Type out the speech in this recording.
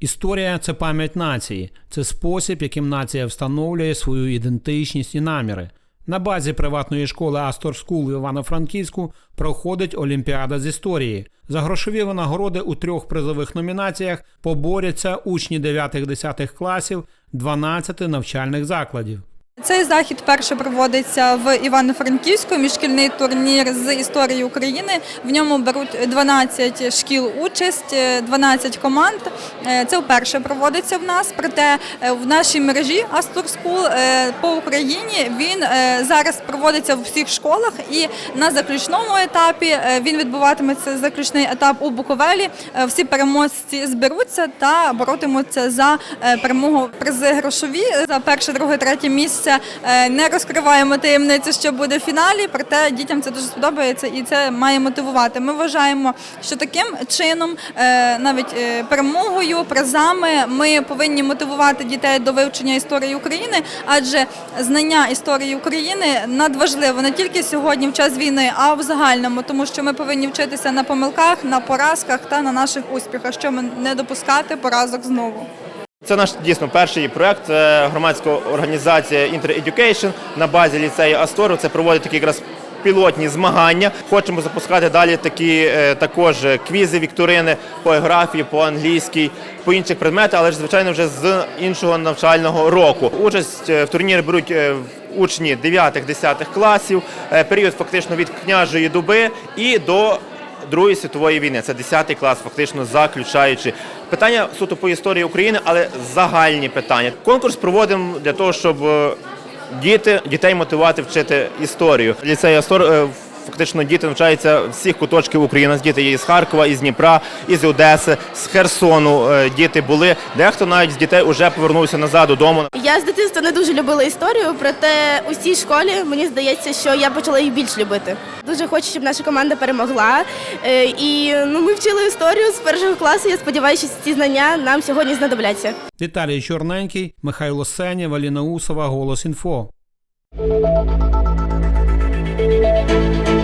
Історія це пам'ять нації, це спосіб, яким нація встановлює свою ідентичність і наміри. На базі приватної школи Астор Скул в Івано-Франківську проходить Олімпіада з історії. За грошові винагороди у трьох призових номінаціях поборються учні 9-10 класів 12 навчальних закладів. Цей захід вперше проводиться в Івано-Франківську, міжшкільний турнір з історії України. В ньому беруть 12 шкіл участь, е, 12 команд. Е, Це вперше проводиться в нас. Проте е, в нашій мережі School е, по Україні він е, зараз проводиться в всіх школах. І на заключному етапі е, він відбуватиметься заключний етап у Буковелі. Е, Всі переможці зберуться та боротимуться за е, перемогу призи грошові за перше, друге, третє місце. Е, Не розкриваємо таємницю, що буде в фіналі, проте дітям це дуже сподобається і це має мотивувати. Ми вважаємо, що таким чином, е, навіть е, перемогою, призами, ми повинні мотивувати дітей до вивчення історії України, адже знання історії України надважливо не тільки сьогодні, в час війни, а в загальному, тому що ми повинні вчитися на помилках, на поразках та на наших успіхах, щоб не допускати поразок знову. Це наш дійсно перший проект. Це громадська організація Inter-Education на базі ліцею Астору. Це проводить такі якраз пілотні змагання. Хочемо запускати далі такі е, також квізи, вікторини по географії, по англійській, по інших предметах, але ж звичайно вже з іншого навчального року. Участь е, в турнірі беруть е, учні 9-10 класів. Період фактично від княжої доби і до Другої світової війни. Це 10 клас, фактично заключаючи. Питання суто по історії України, але загальні питання. Конкурс проводимо для того, щоб е, діти, дітей мотивувати вчити історію. Ліцей Астор е, фактично діти навчаються всіх куточків України. Діти є із Харкова, із Дніпра, із Одеси, з Херсону. е, Діти були. Дехто навіть з дітей вже повернувся назад додому. Я з дитинства не дуже любила історію, проте у цій школі мені здається, що я почала її більш любити. Дуже хочу, щоб наша команда перемогла. Е, І ну, ми вчили історію з першого класу. Я сподіваюся, що ці знання нам сьогодні знадобляться. Віталій Чорненький, Михайло Сенєв, Аліна Усова, Голос Інфо. Música